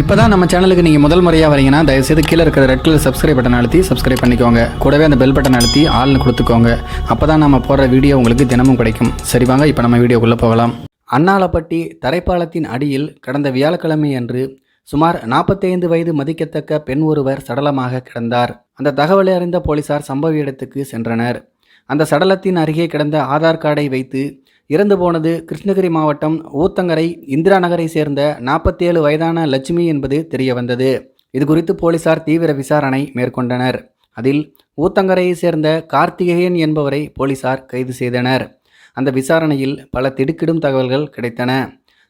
இப்போ தான் நம்ம சேனலுக்கு நீங்கள் முதல் முறையாக வரீங்கன்னா தயவுசெய்து கீழே இருக்கிற ரெட் கலர் சப்ஸ்கிரைப் பட்டன் அழுத்தி சப்ஸ்கிரைப் பண்ணிக்கோங்க. கூடவே அந்த பெல் பட்டன் அழுத்தி ஆள்னு கொடுத்துக்கோங்க. அப்போ தான் நம்ம போடுற வீடியோ உங்களுக்கு தினமும் கிடைக்கும். சரி வாங்க இப்போ நம்ம வீடியோக்குள்ளே போகலாம். அண்ணாலப்பட்டி தரைப்பாலத்தின் அடியில் கடந்த வியாழக்கிழமை அன்று சுமார் 45 வயது மதிக்கத்தக்க பெண் ஒருவர் சடலமாக கிடந்தார். அந்த தகவலை அறிந்த போலீசார் சம்பவ இடத்துக்கு சென்றனர். அந்த சடலத்தின் அருகே கிடந்த ஆதார் கார்டை வைத்து இறந்து போனது கிருஷ்ணகிரி மாவட்டம் ஊத்தங்கரை இந்திரா நகரை சேர்ந்த நாற்பத்தேழு வயதான லட்சுமி என்பது தெரிய வந்தது இது குறித்து போலீசார் தீவிர விசாரணை மேற்கொண்டனர். அதில் ஊத்தங்கரையை சேர்ந்த கார்த்திகேயன் என்பவரை போலீசார் கைது செய்தனர். அந்த விசாரணையில் பல திடுக்கிடும் தகவல்கள் கிடைத்தன.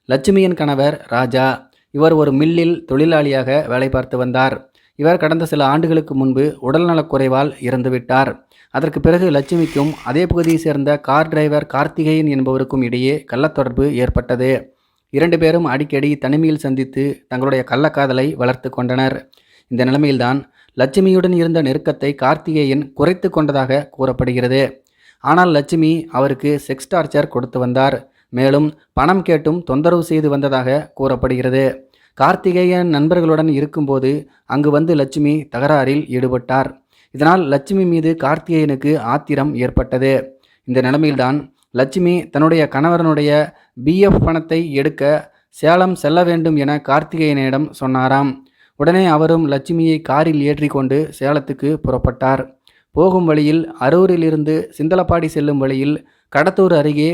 லட்சுமியின் கணவர் ராஜா. இவர் ஒரு மில்லில் தொழிலாளியாக வேலை பார்த்து வந்தார். இவர் கடந்த சில ஆண்டுகளுக்கு முன்பு உடல்நலக்குறைவால் இறந்துவிட்டார். அதற்கு பிறகு லட்சுமிக்கும் அதே பகுதியை சேர்ந்த கார் டிரைவர் கார்த்திகேயன் என்பவருக்கும் இடையே கள்ளத்தொடர்பு ஏற்பட்டது. இரண்டு பேரும் அடிக்கடி தனிமையில் சந்தித்து தங்களுடைய கள்ளக்காதலை வளர்த்து கொண்டனர். இந்த நிலைமையில்தான் லட்சுமியுடன் இருந்த நெருக்கத்தை கார்த்திகேயன் குறைத்து கொண்டதாக கூறப்படுகிறது. ஆனால் லட்சுமி அவருக்கு செக்ஸ் டார்ச்சர் கொடுத்து வந்தார். மேலும் பணம் கேட்டும் தொந்தரவு செய்து வந்ததாக கூறப்படுகிறது. கார்த்திகேயன் நண்பர்களுடன் இருக்கும்போது அங்கு வந்து லட்சுமி தகராறில் ஈடுபட்டார். இதனால் லட்சுமி மீது கார்த்திகேயனுக்கு ஆத்திரம் ஏற்பட்டது. இந்த நிலைமையில்தான் லட்சுமி தன்னுடைய கணவரனுடைய பிஎஃப் பணத்தை எடுக்க சேலம் செல்ல வேண்டும் என கார்த்திகேயனிடம் சொன்னாராம். உடனே அவரும் லட்சுமியை காரில் ஏற்றி கொண்டு சேலத்துக்கு புறப்பட்டார். போகும் வழியில் அரூரிலிருந்து சிந்தலப்பாடி செல்லும் வழியில் கடத்தூர் அருகே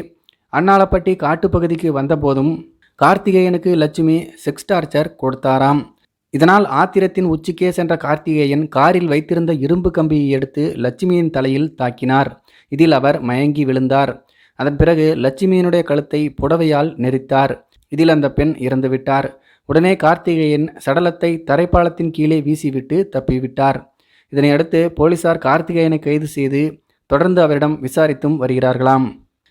அன்னாலப்பட்டி காட்டுப்பகுதிக்கு வந்தபோதும் கார்த்திகேயனுக்கு லட்சுமி செக்ஸ் டார்ச்சர் கொடுத்தாராம். இதனால் ஆத்திரத்தின் உச்சிக்கே சென்ற கார்த்திகேயன் காரில் வைத்திருந்த இரும்பு கம்பியை எடுத்து லட்சுமியின் தலையில் தாக்கினார். இதில் அவர் மயங்கி விழுந்தார். அதன் பிறகு லட்சுமியினுடைய கழுத்தை புடவையால் நெரித்தார். இதில் அந்த பெண் இறந்துவிட்டார். உடனே கார்த்திகேயன் சடலத்தை தரைப்பாலத்தின் கீழே வீசிவிட்டு தப்பிவிட்டார். இதனையடுத்து போலீசார் கார்த்திகேயனை கைது செய்து தொடர்ந்து அவரிடம் விசாரித்தும் வருகிறார்களாம்.